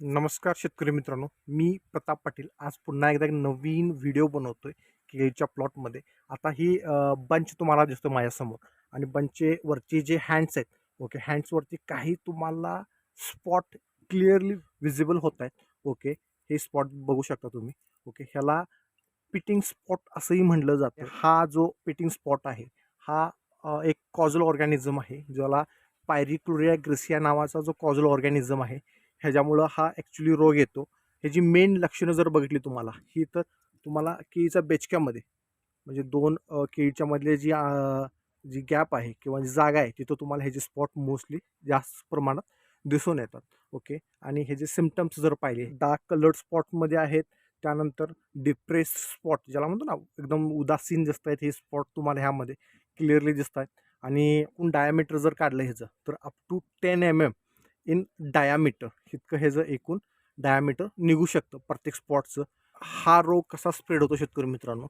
नमस्कार शेतकरी मित्रांनो मी प्रताप पाटील. आज पुन्हा एकदा एक नवीन व्हिडिओ बनवतोय केळीच्या प्लॉटमध्ये आता ही बंच तुम्हाला दिसतो माझ्यासमोर. आणि बंचचे वरचे जे हँड्स आहेत ओके हँड्सवरती काही तुम्हाला स्पॉट क्लिअरली विजिबल होत आहेत ओके हे स्पॉट बघू शकता तुम्ही ओके ह्याला पिटिंग स्पॉट असंही म्हटलं जातं. हा जो पिटिंग स्पॉट आहे हा एक कॉझल ऑर्गॅनिझम आहे ज्याला पायरिक्लोरिया ग्रेसिया नावाचा जो कॉझल ऑर्गॅनिझम आहे ह्याच्यामुळं हा ॲक्च्युली रोग येतो. ह्याची मेन लक्षणं जर बघितली तुम्हाला ही तर तुम्हाला केळीच्या बेचक्यामध्ये म्हणजे दोन केळीच्या मधले जी जी गॅप आहे किंवा जी जागा आहे तिथं तुम्हाला ह्याचे स्पॉट मोस्टली जास्त प्रमाणात दिसून येतात. ओके आणि हे जे सिमटम्स जर पाहिले डार्क कलर्ड स्पॉटमध्ये आहेत त्यानंतर डिप्रेस स्पॉट ज्याला म्हणतो ना एकदम उदासीन दिसत आहेत हे स्पॉट तुम्हाला ह्यामध्ये क्लिअरली दिसत आहेत. आणि एकूण डायमीटर जर काढलं ह्याचं तर up to ten M M in diameter इतकं ह्याचं एकूण डायामीटर निघू शकतं प्रत्येक स्पॉटचं हा रोग कसा स्प्रेड होतो शेतकरी मित्रांनो?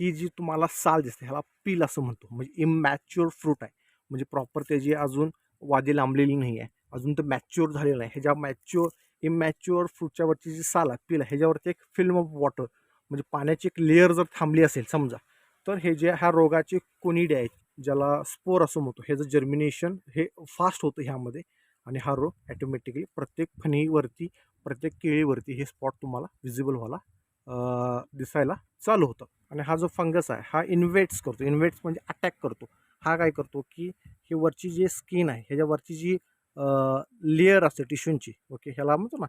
ही जी तुम्हाला साल दिसते ह्याला पील असं म्हणतो म्हणजे इमॅच्युअर फ्रूट आहे. म्हणजे प्रॉपर त्याची अजून वादी लांबलेली नाही आहे. अजून तर मॅच्युअर झालेलं आहे ह्याच्या मॅच्युअर इमॅच्युअर फ्रूटच्या वरची जी साल आहे पील आहे ह्याच्यावरती एक फिल्म ऑफ वॉटर म्हणजे पाण्याची एक लेअर जर थांबली असेल समजा तर हे जे ह्या रोगाचे कोनिडे आहेत ज्याला स्पोर असं म्हणतो ह्याचं जर्मिनेशन हे फास्ट होतं ह्यामध्ये आणि हा रो ॲटोमॅटिकली प्रत्येक फणीवरती प्रत्येक केळीवरती हे स्पॉट तुम्हाला विजिबल व्हायला दिसायला चालू होतं. आणि हा जो फंगस आहे हा इन्व्हेट्स करतो. इन्व्हेट्स म्हणजे अटॅक करतो. हा काय करतो की हे वरची जी स्किन आहे ह्याच्यावरची जी लेअर असते टिश्यूंची ओके ह्याला म्हणतो ना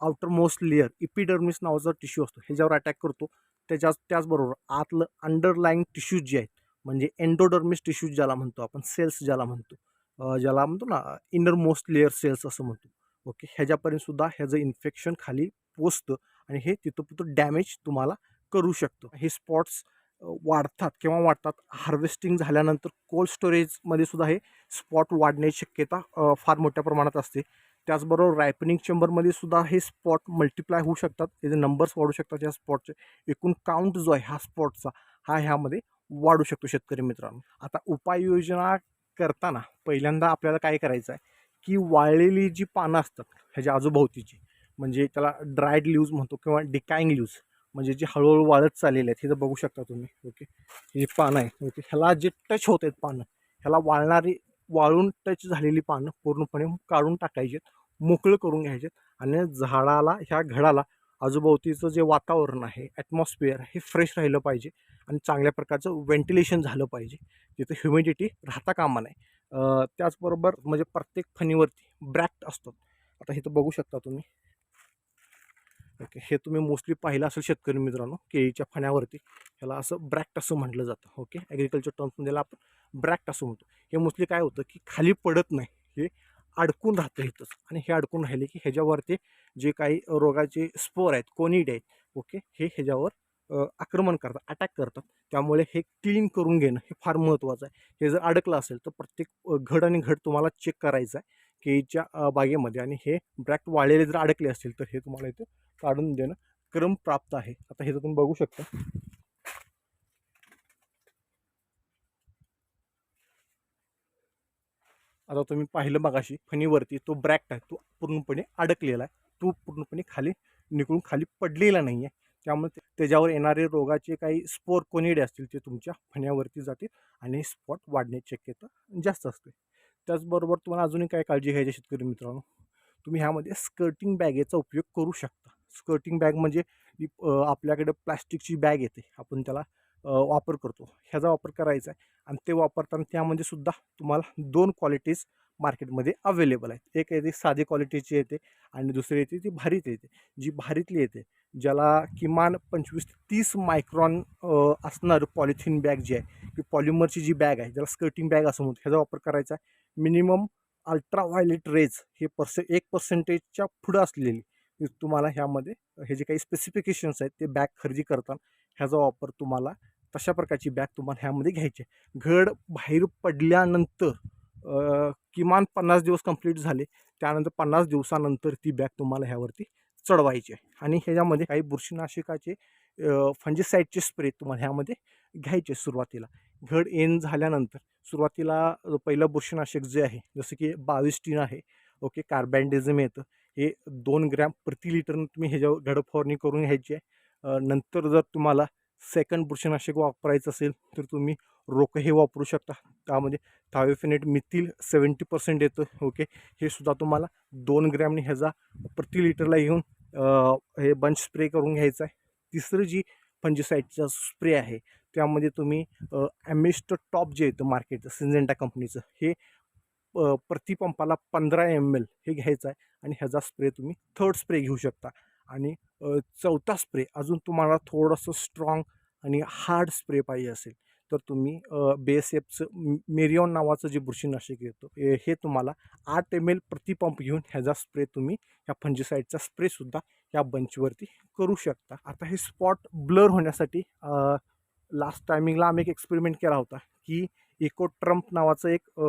आउटर मोस्ट लेअर इपिडर्मिस नावाचा टिश्यू असतो. ह्याच्यावर अटॅक करतो. त्याच्या त्याचबरोबर आतलं अंडरलाईंग टिश्यूज जे आहेत म्हणजे एन्डोडर्मिस टिश्यूज ज्याला म्हणतो आपण सेल्स ज्याला म्हणतो ज्याला म्हणतो ना इनर मोस्ट लेअर सेल्स असं म्हणतो. ओके ह्याच्यापर्यंत सुद्धा ह्याचं इन्फेक्शन खाली पोचतं आणि हे तिथं तिथं डॅमेज तुम्हाला करू शकतं. हे स्पॉट्स वाढतात किंवा वाढतात. हार्वेस्टिंग झाल्यानंतर कोल्ड स्टोरेजमध्ये सुद्धा हे स्पॉट वाढण्याची शक्यता फार मोठ्या प्रमाणात असते. त्याचबरोबर रायपनिंग चेंबरमध्ये सुद्धा हे स्पॉट मल्टिप्लाय होऊ शकतात. त्याचे नंबर्स वाढू शकतात या स्पॉटचे एकूण काउंट जो आहे हा स्पॉटचा हा ह्यामध्ये वाढू शकतो शेतकरी मित्रांनो. आता उपाययोजना करताना पहिल्यांदा आपल्याला काय करायचं आहे की वाळलेली जी पानं असतात ह्याच्या आजूभोवतीची म्हणजे त्याला ड्रायड ल्यूज म्हणतो किंवा डिकाईंग ल्यूज म्हणजे जी हळूहळू वाळत चाललेले आहेत हे जर बघू शकता तुम्ही ओके? ही जी पानं आहे ओके? ह्याला जे टच होत आहेत पानं ह्याला वाळणारी वाळून टच झालेली पानं पूर्णपणे काढून टाकायची मोकळं करून घ्यायचे आणि झाडाला ह्या घडाला आजूभोवतीचं जे वातावरण आहे ॲटमॉस्फिअर हे फ्रेश राहिलं पाहिजे आणि चांगल्या प्रकारचं व्हेंटिलेशन झालं पाहिजे. तिथं ह्युमिडिटी राहता कामा नाही त्याचबरोबर म्हणजे प्रत्येक फणीवरती ब्रॅक्ट असतात. आता हे तर बघू शकता तुम्ही. ओके हे तुम्ही मोस्टली पाहिलं असेल शेतकरी मित्रांनो केळीच्या फण्यावरती. ह्याला असं ब्रॅक्ट असं म्हटलं जातं. ओके ॲग्रिकल्चर टर्म्समध्ये आपण ब्रॅक्ट असं म्हणतो. हे मोस्टली काय होतं की खाली पडत नाही. हे अडकून राहतं इथंच आणि हे अडकून राहिले की ह्याच्यावरती जे काही रोगाचे स्पोर आहेत कोनिड आहेत ओके हे ह्याच्यावर आक्रमण करतात अटॅक करतात. त्यामुळे हे क्लीन करून घेणं हे फार महत्त्वाचं आहे. हे जर अडकलं असेल तर प्रत्येक घड आणि घड तुम्हाला चेक करायचं आहे केळीच्या बागेमध्ये आणि हे ब्रॅक्ट वाळलेले जर अडकले असतील तर हे तुम्हाला इथं काढून देणं क्रम प्राप्त आहे. आता हे जर तुम्ही बघू शकता. आता तुम्ही पाहिलं मगाशी फणीवरती तो ब्रॅक्ट आहे तो पूर्णपणे अडकलेला आहे. तो पूर्णपणे खाली निघून खाली पडलेला नाही आहे त्यामुळे त्याच्यावर येणारे रोगाचे काही स्पोर कोनिडे असतील ते तुमच्या फण्यावरती जातील आणि स्पॉट वाढण्याची शक्यता जास्त असते. त्याचबरोबर तुम्हाला अजूनही काय काळजी घ्यायची आहे शेतकरी मित्रांनो? तुम्ही ह्यामध्ये स्कर्टिंग बॅगेचा उपयोग करू शकता. स्कर्टिंग बॅग म्हणजे आपल्याकडे प्लॅस्टिकची बॅग येते. आपण त्याला वापर करतो. ह्याचा वापर करायचा आहे. आणि ते वापरताना त्यामध्ये सुद्धा तुम्हाला दोन क्वालिटीज मार्केटमध्ये अवेलेबल आहेत. एक येते साधी क्वालिटीची येते आणि दुसरी येते ती भारीत येते. जी भारीतली येते ज्याला किमान पंचवीस ते तीस मायक्रॉन असणारं पॉलिथिन बॅग जी आहे की पॉलिमरची जी बॅग आहे ज्याला स्कर्टिंग बॅग असं म्हणतो ह्याचा वापर करायचा आहे. मिनिमम अल्ट्रा व्हायलेट रेज हे पर्से एक पर्सेंटेजच्या पुढं असलेली तुम्हाला ह्यामध्ये हे जे काही स्पेसिफिकेशन्स आहेत ते बॅग खरेदी करताना ह्याचा वापर तुम्हाला तशा प्रकारची बॅग तुम्हाला ह्यामध्ये घ्यायची आहे? घड बाहेर पडल्यानंतर किमान पन्नास दिवस कंप्लीट झाले त्यानंतर पन्नास दिवसानंतर ती बॅग तुम्हाला ह्यावरती चढवायची आहे. आणि ह्याच्यामध्ये काही बुरशीनाशकाचे फंजिसाईडचे स्प्रे तुम्हाला ह्यामध्ये घ्यायचे सुरुवातीला. घड एन झाल्यानंतर सुरुवातीला पहिलं बुरशीनाशक जे आहे जसं की बावीस टीन आहे ओके कार्बॅन्डेझम येतं हे दोन ग्रॅम प्रति लिटरनं तुम्ही ह्याच्यावर घड फवारणी करून घ्यायची आहे. नंतर जर तुम्हाला सेकंड बुरशीनाशक वापरायचं असेल तर तुम्ही रोकं हे वापरू शकता. त्यामध्ये थायोफिनेट मिथिल सेवन्टी पर्सेंट येतं ओके हे सुद्धा तुम्हाला दोन ग्रॅमने ह्याचा प्रति लिटरला घेऊन हे बंच स्प्रे करून घ्यायचं आहे. तिसरं जी फंजिसाईडचा स्प्रे आहे त्यामध्ये तुम्ही ॲमिस्ट टॉप जे येतं मार्केटचं सिंजेंटा कंपनीचं हे अ, प्रति पंपाला पंधरा एम एल हे घ्यायचं आहे आणि ह्याचा स्प्रे तुम्ही थर्ड स्प्रे घेऊ शकता. आणि चौथा स्प्रे अजून तुम्हाला थोडंसं स्ट्रॉंग आणि हार्ड स्प्रे पाहिजे असेल तर तुम्ही बेएसएफचं मेरियॉन नावाचं जे बुरशीनाशक येतो हे हे तुम्हाला आठ एम एल प्रतिपंप घेऊन ह्याचा स्प्रे तुम्ही ह्या फंजीसाईडचा स्प्रेसुद्धा या बंचवरती करू शकता. आता हे स्पॉट ब्लर होण्यासाठी लास्ट टायमिंगला आम्ही एक एक्सपेरिमेंट केला होता की इको ट्रम्प नावाचं एक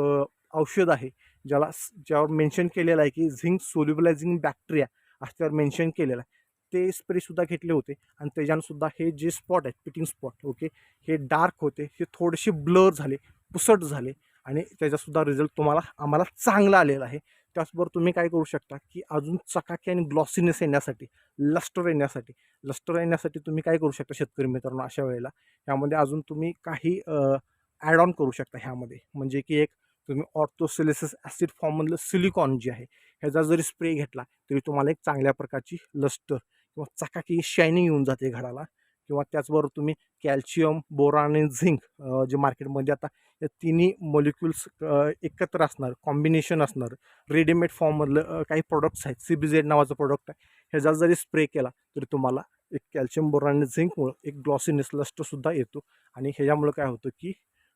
औषध आहे ज्याला ज्यावर मेन्शन केलेलं आहे की झिंक सोल्युबलायझिंग बॅक्टेरिया त्यावर मेन्शन केलेलं आहे. ते स्प्रेसुद्धा घेतले होते. आणि त्याच्यानंसुद्धा हे जे स्पॉट आहेत पिटिंग स्पॉट ओके हे डार्क होते. हे थोडेसे ब्लर झाले पुसट झाले. आणि त्याचासुद्धा रिझल्ट तुम्हाला आम्हाला चांगला आलेला आहे. त्याचबरोबर तुम्ही काय करू शकता की अजून चकाकी आणि ग्लॉसिनेस येण्यासाठी लस्टर येण्यासाठी लस्टर येण्यासाठी तुम्ही काय करू शकता शेतकरी मित्रांनो अशा वेळेला. यामध्ये अजून तुम्ही काही ॲड ऑन करू शकता ह्यामध्ये. म्हणजे की एक तुम्ही ऑर्थोसिलिसिस ॲसिड फॉर्ममधलं सिलिकॉन जे आहे ह्याचा जरी स्प्रे घेतला तरी तुम्हाला एक चांगल्या प्रकारची लस्टर किंवा चकाकी शायनिंग येऊन जाते घडाला किंवा त्याचबरोबर तुम्ही कॅल्शियम बोरान आणि झिंक जे मार्केटमध्ये आता या तिन्ही मॉलिक्युल्स एकत्र असणार कॉम्बिनेशन असणार रेडीमेड फॉर्ममधलं काही प्रोडक्ट्स आहेत सी बी झेड नावाचं प्रोडक्ट आहे ह्याचा जरी स्प्रे केला तरी तुम्हाला एक कॅल्शियम बोरान आणि झिंकमुळं एक ग्लॉसिनेस लस्टसुद्धा येतो. आणि ह्याच्यामुळं काय होतं की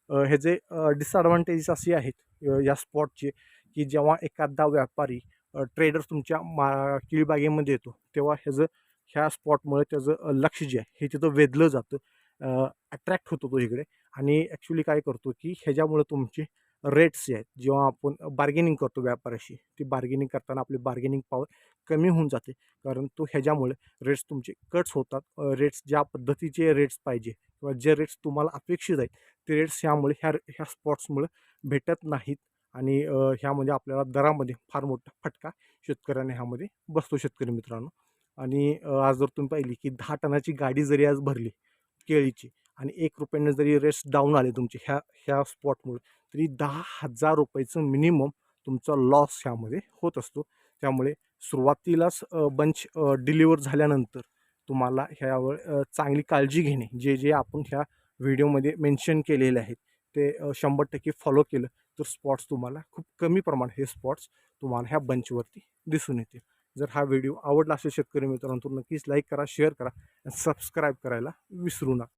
हे ह्याचे डिसअडव्हान्टेजेस असे आहेत या स्पॉटचे की जेव्हा एखादा व्यापारी ट्रेडर तुमच्या मा किळीबागेमध्ये येतो तेव्हा ह्याचं ह्या स्पॉटमुळे त्याचं लक्ष जे आहे हे तिथं वेधलं जातं अट्रॅक्ट होतो तो इकडे. आणि ॲक्च्युली काय करतो की ह्याच्यामुळं तुमचे रेट्स जे आहेत जेव्हा आपण बार्गेनिंग करतो व्यापाऱ्याशी ती बार्गेनिंग करताना आपली बार्गेनिंग पॉवर कमी होऊन जाते. कारण तो ह्याच्यामुळे रेट्स तुमचे कट्स होतात. रेट्स ज्या पद्धतीचे रेट्स पाहिजे किंवा जे रेट्स तुम्हाला अपेक्षित आहेत ते ह्यामुळे ह्या ह्या स्पॉट्समुळे भेटत नाहीत. आणि ह्यामध्ये आपल्याला दरामध्ये फार मोठा फटका शेतकऱ्यांना ह्यामध्ये बसतो शेतकरी मित्रांनो. आणि आज जर तुम्ही पाहिली की दहा टनाची गाडी जरी आज भरली केळीची आणि एक रुपयाने जरी रेट्स डाऊन आले तुमचे ह्या ह्या स्पॉटमुळे तरी दहा हजार रुपयाचं मिनिमम तुमचा लॉस ह्यामध्ये होत असतो. त्यामुळे सुरुवातीलाच बंच डिलिव्हर झाल्यानंतर तुम्हाला ह्यावर चांगली काळजी घेणे जे जे आपण ह्या व्हिडिओमध्ये मेन्शन केलेले आहेत. ते शंभर टक्के फॉलो केलं तर स्पॉट्स तुम्हाला खूप कमी प्रमाणात हे स्पॉट्स तुम्हाला ह्या बंचवरती दिसून येतील. जर हा व्हिडिओ आवडला असेल शेतकरी मित्रांनो तर नक्कीच लाईक करा शेअर करा आणि सबस्क्राईब करायला विसरू नका.